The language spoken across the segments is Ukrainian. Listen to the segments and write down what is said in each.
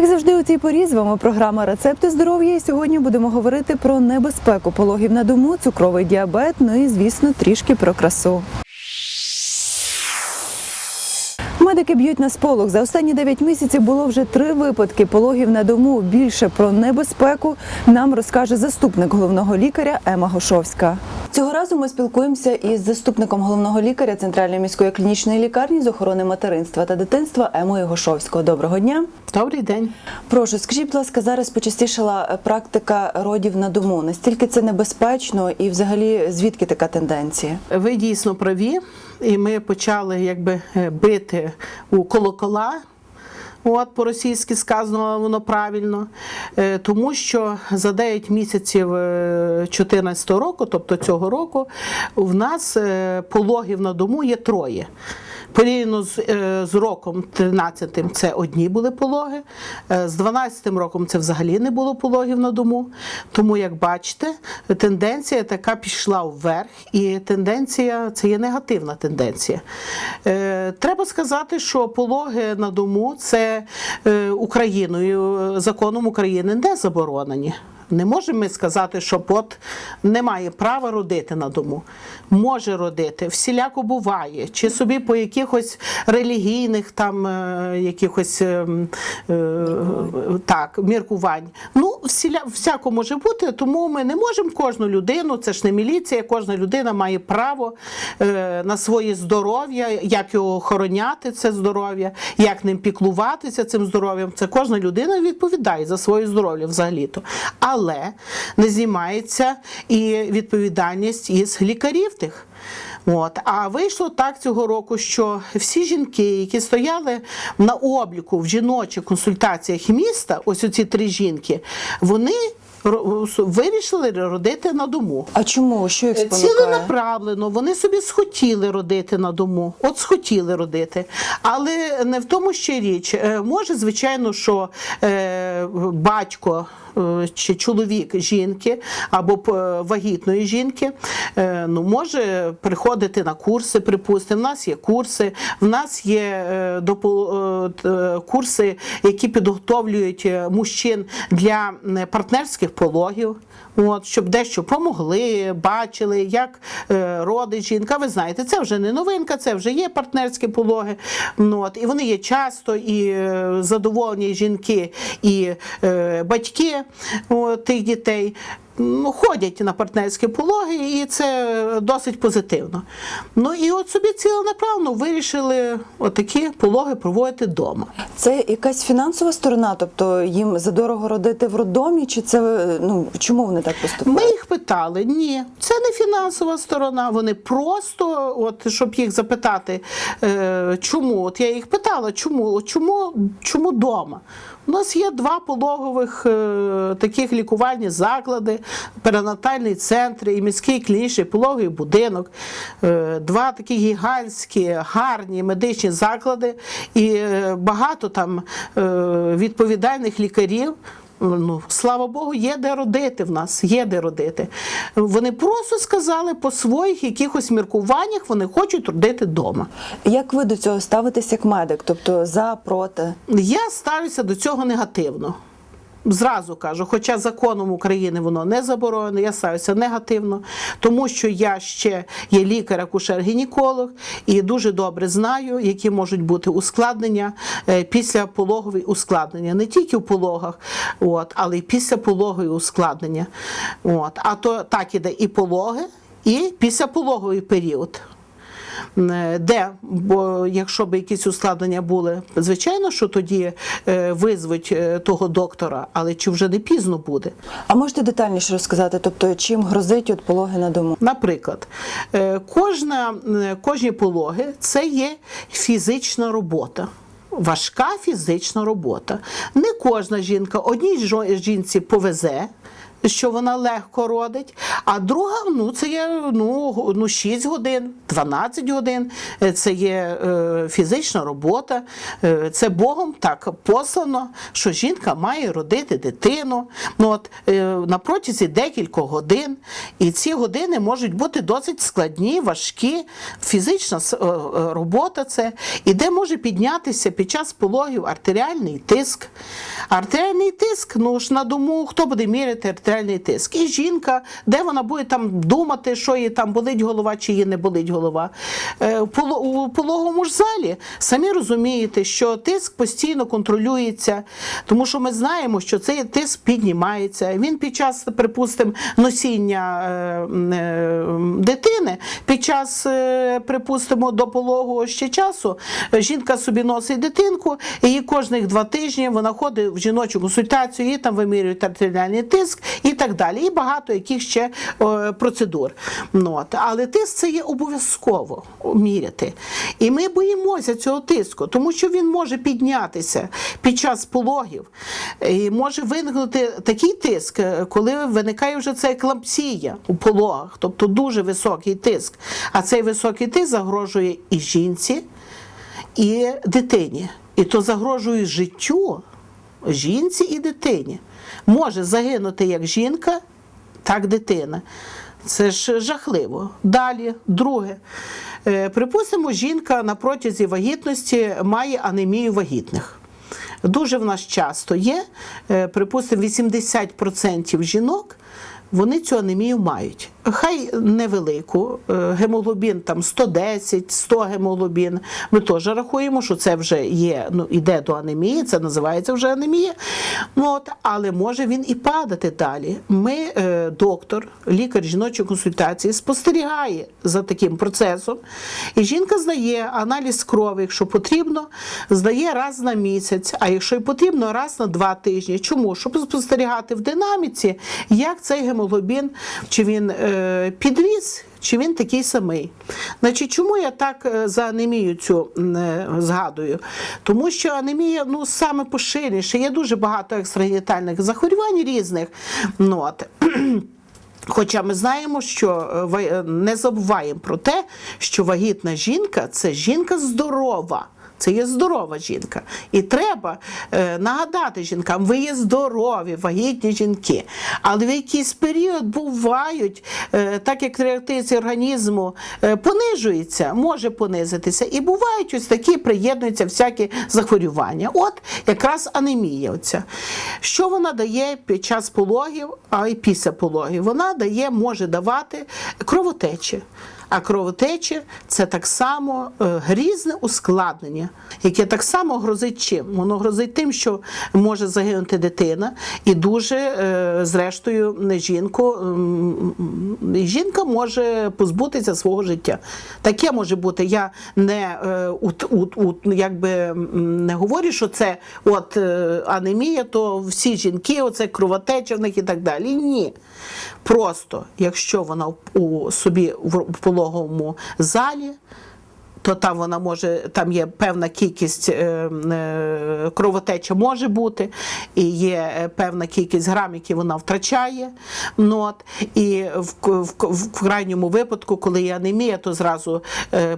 Як завжди, у цій порі з вами програма Рецепти здоров'я. І сьогодні будемо говорити про небезпеку пологів на дому, цукровий діабет, ну і звісно, трішки про красу. Медики б'ють на сполох. За останні 9 місяців було вже три випадки пологів на дому. Більше про небезпеку нам розкаже заступник головного лікаря Ема Гошовська. Цього разу ми спілкуємося із заступником головного лікаря Центральної міської клінічної лікарні з охорони материнства та дитинства Емою Гошовського. Доброго дня. Добрий день. Прошу, скажіть, будь ласка, зараз почастішала е, практика родів на дому. Настільки це небезпечно, і взагалі звідки така тенденція? Ви дійсно праві, і ми почали якби е, бити у колокола. От по-російськи сказано воно правильно, Е, тому що за 9 місяців 2014 року, тобто цього року, в нас е, пологів на дому є троє. Порівняно з, е, з роком 13-м це одні були пологи, е, з 12-м роком це взагалі не було пологів на дому. Тому, як бачите, тенденція така пішла вверх, і тенденція це є негативна тенденція. Е, Треба сказати, що пологи на дому це Україною, законом України не заборонені. Не можемо ми сказати, що от немає права родити на дому. Може родити, всіляко буває, чи собі по якихось релігійних там е, якихось е, е, так, міркувань. Ну, всіля, всяко може бути, тому ми не можемо кожну людину, це ж не міліція, кожна людина має право е, на своє здоров'я, як його охороняти, це здоров'я, як ним піклуватися цим здоров'ям. Це кожна людина відповідає за своє здоров'я взагалі-то. Але не знімається і відповідальність із лікарів тих. От. А вийшло так цього року, що всі жінки, які стояли на обліку в жіночих консультаціях міста, ось оці три жінки, вони вирішили родити на дому. А чому? Що їх спонукає? Ціленаправлено, вони собі схотіли родити на дому, от схотіли родити. Але не в тому ще річ. Е, Може, звичайно, що е, батько. Е, Чи чоловік жінки або вагітної жінки е, ну, може приходити на курси, припустимо. В нас є курси, в нас є е, е, курси, які підготовлюють е, мужчин для партнерських пологів. От, щоб дещо помогли, бачили, як е, родить жінка. Ви знаєте, це вже не новинка, це вже є партнерські пологи. Ну, от, і вони є часто, і е, задоволені жінки, і е, от, тих дітей. Ну, ходять на партнерські пологи, і це досить позитивно. Ну і от собі ціленаправно вирішили отакі пологи проводити вдома. Це якась фінансова сторона, тобто їм задорого родити в роддомі, чи це е, ну чому вони так поступають? Ми їх питали, ні, це не фінансова сторона. Вони просто, от щоб їх запитати, е, чому? От я їх питала, чому, чому, чому дома? У нас є два пологових е, таких лікувальні заклади, перинатальний центр і міський клінічний пологовий будинок, е, два такі гігантські, гарні медичні заклади, і е, багато там відповідальних лікарів. Ну, слава Богу, є де родити в нас, є де родити. Вони просто сказали по своїх якихось міркуваннях, вони хочуть родити вдома. Як ви до цього ставитесь як медик? Тобто за проти? Я ставлюся до цього негативно. Зразу кажу, хоча законом України воно не заборонено, я ставлюся негативно, тому що я ще є лікар, акушер гінеколог і дуже добре знаю, які можуть бути ускладнення е, після пологові ускладнення, не тільки в пологах, от, але й після пологові ускладнення. От. А то так іде і пологи, і післяпологовий період. Е, Де, бо якщо б якісь ускладнення були, звичайно, що тоді е, визвуть е, того доктора, але чи вже не пізно буде? А можете детальніше розказати, тобто чим грозить от пологи на дому? Наприклад, кожна, кожні пологи це є фізична робота. Важка фізична робота. Не кожна жінка, одній жінці повезе що вона легко родить. А друга, ну це є ну, ну 6 годин, 12 годин. Е, Це є е, фізична робота. Е, це Богом так послано, що жінка має родити дитину. Ну от е, на протязі декількох годин. І ці години можуть бути досить складні, важкі. Фізична е, е, робота це і де може піднятися під час пологів артеріальний тиск. Артеріальний тиск, ну ж на дому, хто буде міряти артеріальний тиск? І жінка, де вона буде там думати, що їй там болить голова, чи їй не болить голова. Е, У пологовому ж залі самі розумієте, що тиск постійно контролюється, тому що ми знаємо, що цей тиск піднімається. Він під час, припустимо, носіння е, е, дитини, під час, припустимо, до пологового ще часу, жінка собі носить дитинку, і кожних два тижні вона ходить в жіночу консультацію, їй там вимірюють артеріальний тиск і так далі. І багато яких ще е, процедур. Ну. Але тиск це є обов'язково міряти. І ми боїмося цього тиску, тому що він може піднятися під час пологів. І може виникнути такий тиск, е, коли виникає вже ця еклампсія у пологах, тобто дуже високий тиск. А цей високий тиск загрожує і жінці, і дитині. І то загрожує життю жінці і дитині. Може загинути як жінка, так дитина. Це ж жахливо. Далі, друге. Е, Припустимо, жінка на протязі вагітності має анемію вагітних. Дуже в нас часто є, е, припустимо, 80% жінок вони цю анемію мають. Хай невелику, е, гемоглобін там 110, 100 гемоглобін. Ми теж рахуємо, що це вже є, ну, іде до анемії, це називається вже анемія. Ну, от, але може він і падати далі. Ми, е, доктор, лікар жіночої консультації, спостерігає за таким процесом. І жінка здає аналіз крові, якщо потрібно, здає раз на місяць, а якщо і потрібно, раз на два тижні. Чому? Щоб спостерігати в динаміці, як цей гемоглобін, чи він е, підріс, чи він такий самий. Значить, чому я так е, за анемію цю е, згадую? Тому що анемія ну, саме поширеніше, є дуже багато екстрагенітальних захворювань різних. Ну, от. Хоча ми знаємо, що е, е, не забуваємо про те, що вагітна жінка це жінка здорова. Це є здорова жінка. І треба е, нагадати жінкам, ви є здорові, вагітні жінки. Але в якийсь період бувають, е, так як реакція організму е, понижується, може понизитися. І бувають ось такі приєднуються всякі захворювання. От якраз анемія. Оця. Що вона дає під час пологів, а й після пологів? Вона дає, може давати кровотечі. А кровотечі це так само е, грізне ускладнення, яке так само грозить чим? Воно грозить тим, що може загинути дитина, і дуже, е, зрештою, жінку, жінка може позбутися свого життя. Таке може бути. Я не, е, ут, ут, ут, якби, не говорю, що це от е, анемія, то всі жінки, оце кровотеча в них і так далі. Ні. Просто, якщо вона у собі в пологовому залі, то там вона може, там є певна кількість е, е, кровотеча може бути, і є е, певна кількість грам, які вона втрачає. Ну, от, і в, в, в крайньому випадку, коли є анемія, то зразу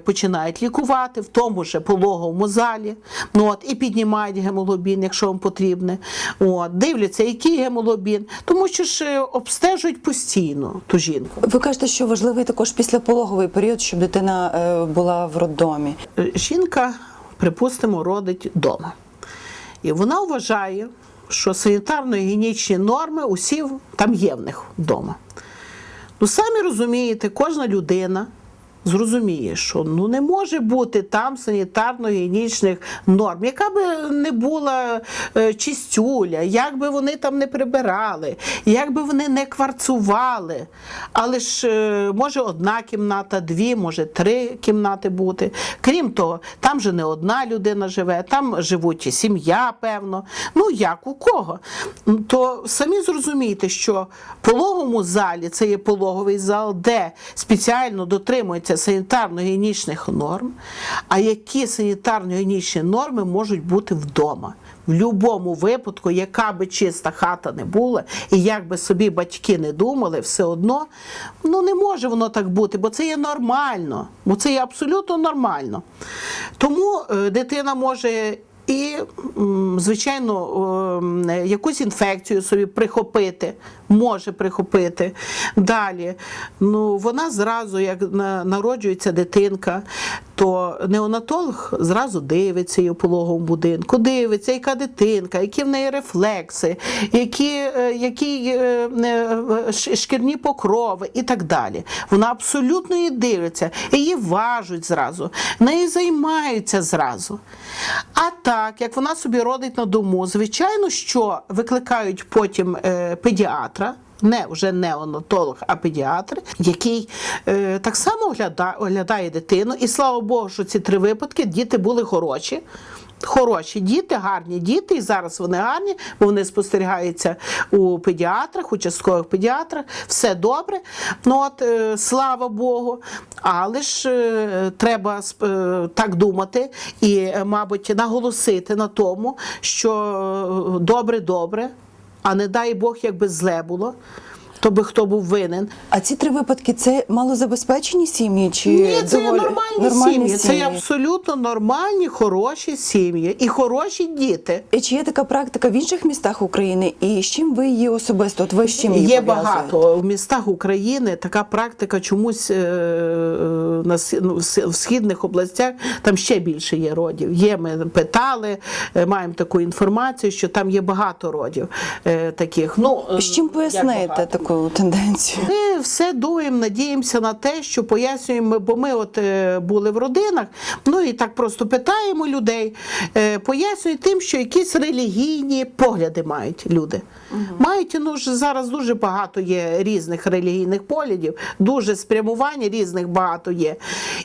починають лікувати в тому же пологовому залі. Ну, от, і піднімають гемоглобін, якщо вам потрібне. От, дивляться, який гемоглобін, тому що ж обстежують постійно ту жінку. Ви кажете, що важливий також післяпологовий період, щоб дитина була в роддомі. Е, жінка, припустимо, родить вдома. І вона вважає, що санітарно-гігієнічні норми усі там є в них вдома. Ну, самі розумієте, кожна людина зрозуміє, що ну, не може бути там санітарно-гігієнічних норм, яка би не була е, чистюля, як би вони там не прибирали, як би вони не кварцували. Але ж е, може одна кімната, дві, може три кімнати бути. Крім того, там же не одна людина живе, там живуть і сім'я, певно. Ну як у кого? То самі зрозумієте, що в пологовому залі це є пологовий зал, де спеціально дотримується дотримується санітарно-гігієнічних норм, а які санітарно-гігієнічні норми можуть бути вдома. В будь-якому випадку, яка би чиста хата не була, і як би собі батьки не думали, все одно ну не може воно так бути, бо це є нормально. Бо це є абсолютно нормально. Тому е, дитина може і, звичайно, якусь інфекцію собі прихопити, може прихопити. Далі, ну, вона зразу, як народжується дитинка, то неонатолог зразу дивиться її в пологовому будинку, дивиться, яка дитинка, які в неї рефлекси, які, е, які е, е, шкірні покрови і так далі. Вона абсолютно її дивиться, її важуть зразу, нею займаються зразу. А так, як вона собі родить на дому, звичайно, що викликають потім е, педіатра. Не вже неонатолог, а педіатр, який е, так само огляда, оглядає дитину. І слава Богу, що ці три випадки діти були хороші. Хороші діти, гарні діти, і зараз вони гарні, бо вони спостерігаються у педіатрах, участкових педіатрах. Все добре. Ну от е, слава Богу. Але ж е, треба е, так думати і, е, мабуть, наголосити на тому, що е, добре, добре, а не дай Бог, якби зле було, то би хто був винен. А ці три випадки це малозабезпечені сім'ї чи Ні, це доволі- нормальні, сім'ї. Це абсолютно нормальні, хороші сім'ї і хороші діти. І чи є така практика в інших містах України? І з чим ви її особисто? От ви з чим її Є багато в містах України така практика чомусь е, е, на ну, в східних областях там ще більше є родів. Є, ми питали, е, маємо таку інформацію, що там є багато родів е, таких. Ну е, З чим пояснити багато? Таку тенденцію? Ми все дуємо, надіємося на те, що пояснюємо, бо ми от е, були в родинах, ну і так просто питаємо людей, е, пояснюють тим, що якісь релігійні погляди мають люди. Мають, ну ж зараз дуже багато є різних релігійних поглядів, дуже спрямувань різних багато є.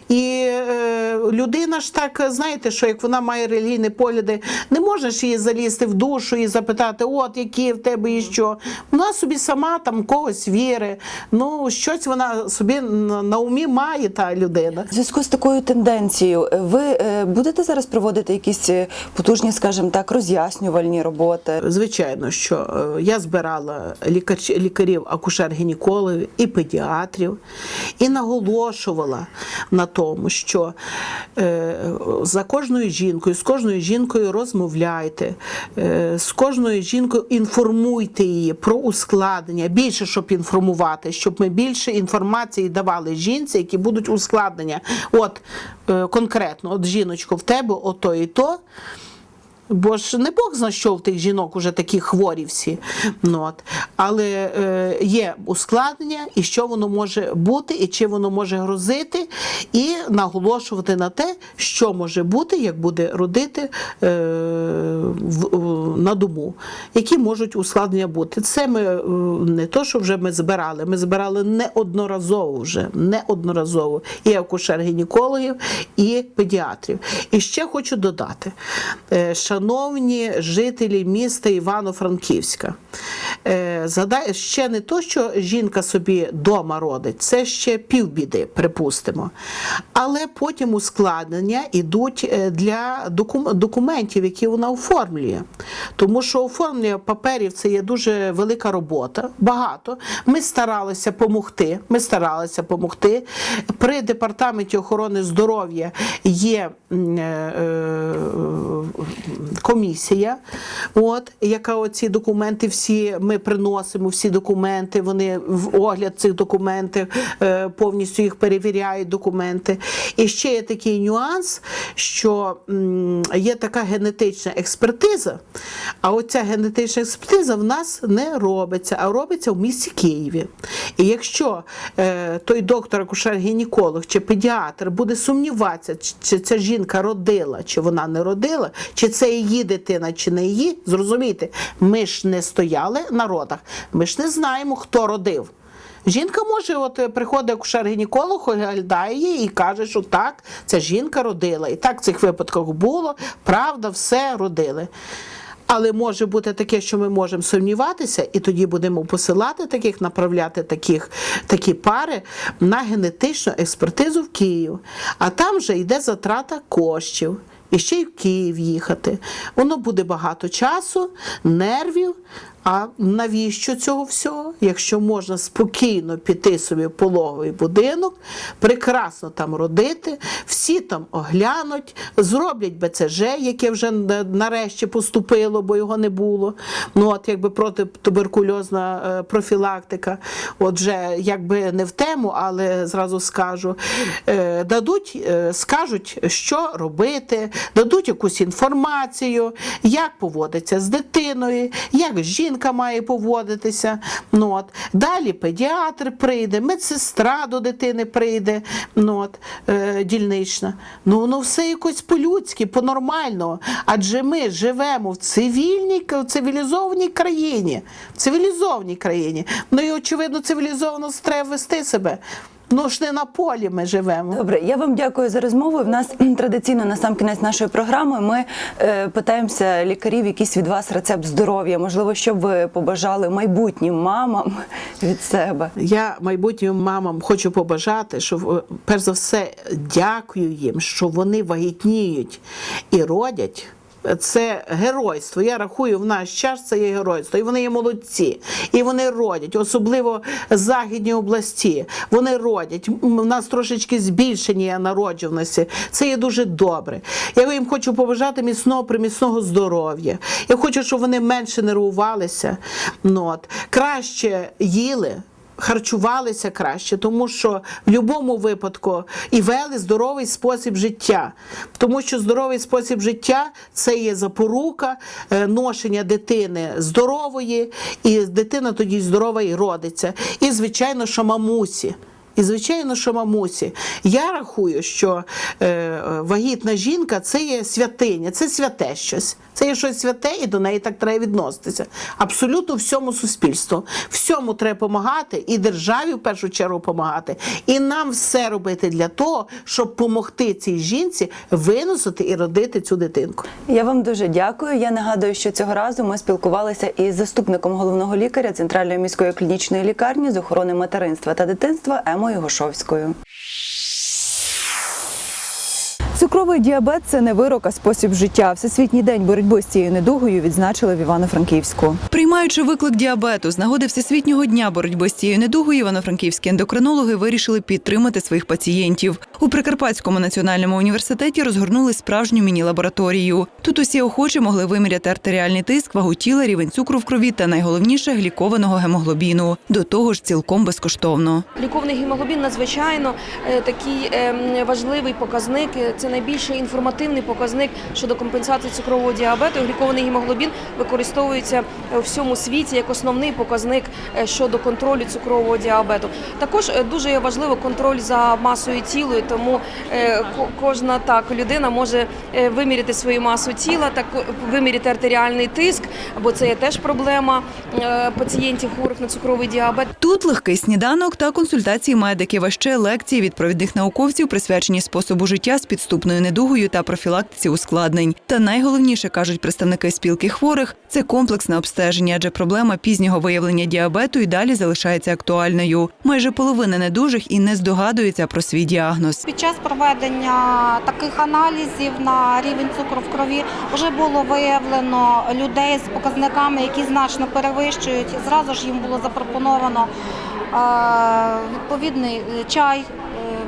І е, людина ж так, знаєте, що як вона має релігійні погляди, не можеш її залізти в душу і запитати, от які в тебе і що. Вона собі сама там когось віри, ну щось вона собі на умі має та людина. В зв'язку з такою тенденцією, ви е, будете зараз проводити якісь е, потужні, скажімо так, роз'яснювальні роботи? Звичайно, що е, я збирала лікар, лікарів, акушер-гінекологів і педіатрів і наголошувала на тому, що е, за кожною жінкою, з кожною жінкою розмовляйте, е, з кожною жінкою інформуйте її про ускладнення, більше щоб інформувати, щоб ми більше інформації давали жінці, які будуть ускладнення. От е, конкретно, от жіночко, в тебе ото і то. Бо ж не Бог зна, що в тих жінок уже такі хворі всі. Ну, от. Але е, є ускладнення, і що воно може бути, і чи воно може грозити, і наголошувати на те, що може бути, як буде родити е, в, в- на дому, які можуть ускладнення бути. Це ми е, не то, що вже ми збирали, ми збирали неодноразово вже, неодноразово і акушер-гінекологів, і педіатрів. І ще хочу додати, е, шановні жителі міста Івано-Франківська, е, ще не то, що жінка собі дома родить, це ще півбіди, припустимо. Але потім ускладнення йдуть е, для документів, які вона оформлює. Тому що оформлення паперів це є дуже велика робота, багато. Ми старалися допомогти. Ми старалися допомогти. При департаменті охорони здоров'я є е, е, комісія, от, яка оці документи всі ми приносимо, всі документи, вони в огляд цих документів е, повністю їх перевіряють документи. І ще є такий нюанс, що м, є така генетична експертиза, а оця генетична експертиза в нас не робиться, а робиться в місті Києві. І якщо е, той доктор, акушер-гінеколог чи педіатр буде сумніватися, чи- ця жінка родила, чи вона не родила, чи це її дитина, чи не її, зрозумійте, ми ж не стояли на родах, ми ж не знаємо, хто родив. Жінка може, от е, приходить акушер-гінеколог, оглядає її і каже, що так, ця жінка родила. І так в цих випадках було, правда, все родили. Але може бути таке, що ми можемо сумніватися, і тоді будемо посилати таких, направляти таких, такі пари на генетичну експертизу в Київ. А там вже йде затрата коштів. І ще й в Київ їхати. Воно буде багато часу, нервів. А навіщо цього всього? Якщо можна спокійно піти собі в пологовий будинок, прекрасно там родити, всі там оглянуть, зроблять БЦЖ, яке вже нарешті поступило, бо його не було. Ну от якби протитуберкульозна е, профілактика. Отже, якби не в тему, але зразу скажу, е, дадуть, е, скажуть, що робити, дадуть якусь інформацію, як поводиться з дитиною, як жінка має поводитися. Ну, от. Далі педіатр прийде, медсестра до дитини прийде, ну, от, е, дільнична. Ну, воно все якось по-людськи, по-нормальному. Адже ми живемо в цивільній, в цивілізованій країні. В цивілізованій країні. Ну і очевидно, цивілізовано треба вести себе. Ну ж не на полі ми живемо. Добре, я вам дякую за розмову. В нас традиційно на сам кінець нашої програми ми е, питаємося лікарів якийсь від вас рецепт здоров'я. Можливо, що б ви побажали майбутнім мамам від себе. Я майбутнім мамам хочу побажати, що е, перш за все дякую їм, що вони вагітніють і родять. Це геройство. Я рахую, в наш час це є геройство. І вони є молодці. І вони родять, особливо західні області. Вони родять. У нас трошечки збільшення народжуваності. Це є дуже добре. Я їм хочу побажати міцного приміцного здоров'я. Я хочу, щоб вони менше нервувалися. Ну, от. Краще їли харчувалися краще, тому що в будь-якому випадку і вели здоровий спосіб життя. Тому що здоровий спосіб життя це є запорука е, ношення дитини здорової, і дитина тоді здорова і родиться. І, звичайно, що мамусі. І звичайно, що мамусі. Я рахую, що е, вагітна жінка це є святиня, це святе щось. Це є щось святе, і до неї так треба відноситися. Абсолютно всьому суспільству. Всьому треба допомагати, і державі в першу чергу допомагати. І нам все робити для того, щоб допомогти цій жінці виносити і родити цю дитинку. Я вам дуже дякую. Я нагадую, що цього разу ми спілкувалися із заступником головного лікаря Центральної міської клінічної лікарні з охорони материнства та дитинства Емою Гошовською. Цукровий діабет це не вирок, а спосіб життя. Всесвітній день боротьби з цією недугою відзначили в Івано-Франківську. Приймаючи виклик діабету з нагоди Всесвітнього дня боротьби з цією недугою, івано-франківські ендокринологи вирішили підтримати своїх пацієнтів. У Прикарпатському національному університеті розгорнули справжню міні-лабораторію. Тут усі охочі могли виміряти артеріальний тиск, вагу тіла, рівень цукру в крові та найголовніше глікованого гемоглобіну. До того ж, цілком безкоштовно. Ліковний гемоглобін надзвичайно е, такий ем, важливий показник. Е, Це найбільший інформативний показник щодо компенсації цукрового діабету. Глікований гемоглобін використовується у всьому світі як основний показник е, щодо контролю цукрового діабету. Також е, дуже важливо контроль за масою тіла, тому е, ко- кожна так людина може виміряти свою масу тіла, так виміряти артеріальний тиск, бо це є теж проблема пацієнтів хворих на цукровий діабет. Тут легкий сніданок та консультації медиків, а ще лекції від провідних науковців, присвячені способу життя з підступною недугою та профілактиці ускладнень. Та найголовніше кажуть представники спілки хворих це комплексне обстеження, адже проблема пізнього виявлення діабету і далі залишається актуальною. Майже половина недужих і не здогадується про свій діагноз. Під час проведення таких аналізів на рівень цукру в крові вже було виявлено людей з показниками, які значно перевищують. Зразу ж їм було запропоновано е, відповідний е, чай, е,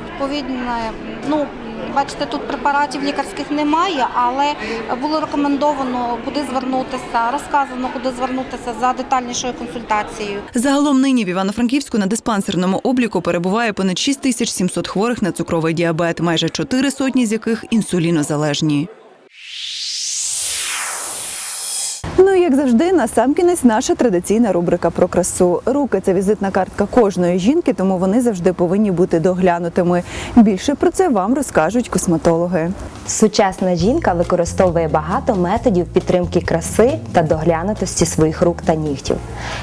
відповідне, ну. Бачите, тут препаратів лікарських немає, але було рекомендовано, куди звернутися, розказано, куди звернутися за детальнішою консультацією. Загалом нині в Івано-Франківську на диспансерному обліку перебуває понад 6700 хворих на цукровий діабет, майже чотири сотні з яких інсулінозалежні. Як завжди, на сам кінець наша традиційна рубрика про красу. Руки це візитна картка кожної жінки, тому вони завжди повинні бути доглянутими. Більше про це вам розкажуть косметологи. Сучасна жінка використовує багато методів підтримки краси та доглянутості своїх рук та нігтів.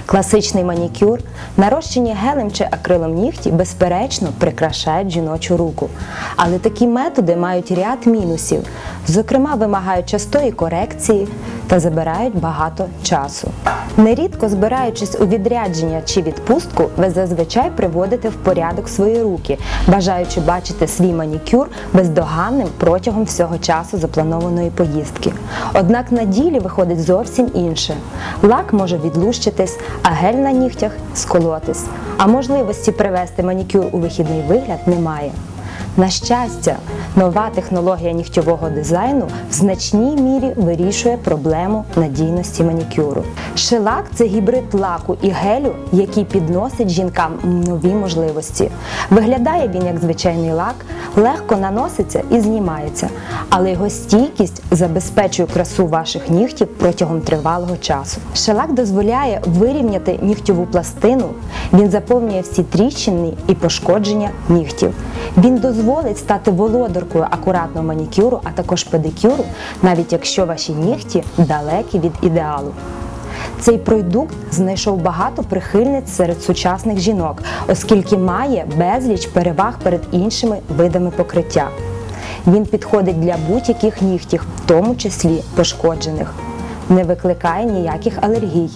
Класичний манікюр, нарощені гелем чи акрилом нігті, безперечно, прикрашають жіночу руку. Але такі методи мають ряд мінусів, зокрема, вимагають частої корекції, та забирають багато часу. Нерідко збираючись у відрядження чи відпустку, ви зазвичай приводите в порядок свої руки, бажаючи бачити свій манікюр бездоганним протягом всього часу запланованої поїздки. Однак на ділі виходить зовсім інше. Лак може відлущитись, а гель на нігтях сколотись. А можливості привести манікюр у вихідний вигляд немає. На щастя, нова технологія нігтєвого дизайну в значній мірі вирішує проблему надійності манікюру. Шелак це гібрид лаку і гелю, який підносить жінкам нові можливості. Виглядає він як звичайний лак, легко наноситься і знімається, але його стійкість забезпечує красу ваших нігтів протягом тривалого часу. Шелак дозволяє вирівняти нігтєву пластину, він заповнює всі тріщини і пошкодження нігтів. Він дозволить стати володаркою акуратного манікюру, а також педикюру, навіть якщо ваші нігті далекі від ідеалу. Цей продукт знайшов багато прихильниць серед сучасних жінок, оскільки має безліч переваг перед іншими видами покриття. Він підходить для будь-яких нігтів, в тому числі пошкоджених, не викликає ніяких алергій.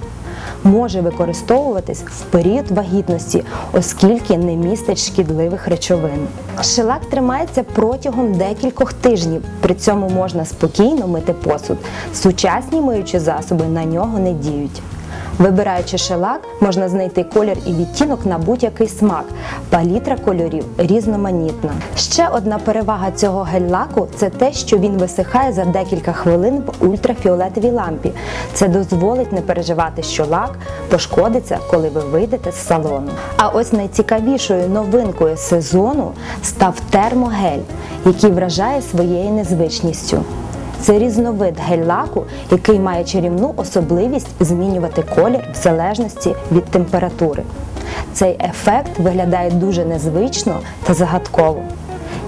Може використовуватись в період вагітності, оскільки не містить шкідливих речовин. Шелак тримається протягом декількох тижнів, при цьому можна спокійно мити посуд. Сучасні миючі засоби на нього не діють. Вибираючи шелак, можна знайти колір і відтінок на будь-який смак. Палітра кольорів різноманітна. Ще одна перевага цього гель-лаку – це те, що він висихає за декілька хвилин в ультрафіолетовій лампі. Це дозволить не переживати, що лак пошкодиться, коли ви вийдете з салону. А ось найцікавішою новинкою сезону став термогель, який вражає своєю незвичністю. Це різновид гель-лаку, який має чарівну особливість змінювати колір в залежності від температури. Цей ефект виглядає дуже незвично та загадково.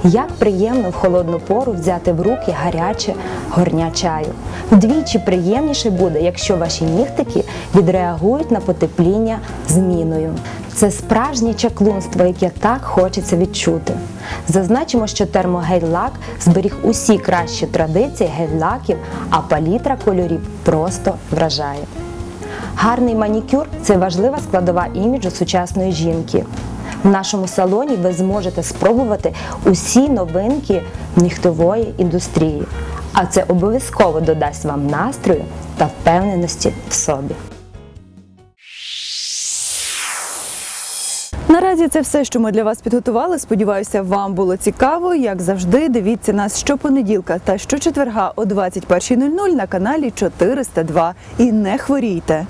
Як приємно в холодну пору взяти в руки гаряче горня чаю. Вдвічі приємніше буде, якщо ваші нігтики відреагують на потепління зміною. Це справжнє чаклунство, яке так хочеться відчути. Зазначимо, що термогель-лак зберіг усі кращі традиції гель-лаків, а палітра кольорів просто вражає. Гарний манікюр це важлива складова іміджу сучасної жінки. В нашому салоні ви зможете спробувати усі новинки нігтової індустрії, а це обов'язково додасть вам настрою та впевненості в собі. Наразі це все, що ми для вас підготували. Сподіваюся, вам було цікаво. Як завжди, дивіться нас щопонеділка та щочетверга о 21.00 на каналі 402. І не хворійте.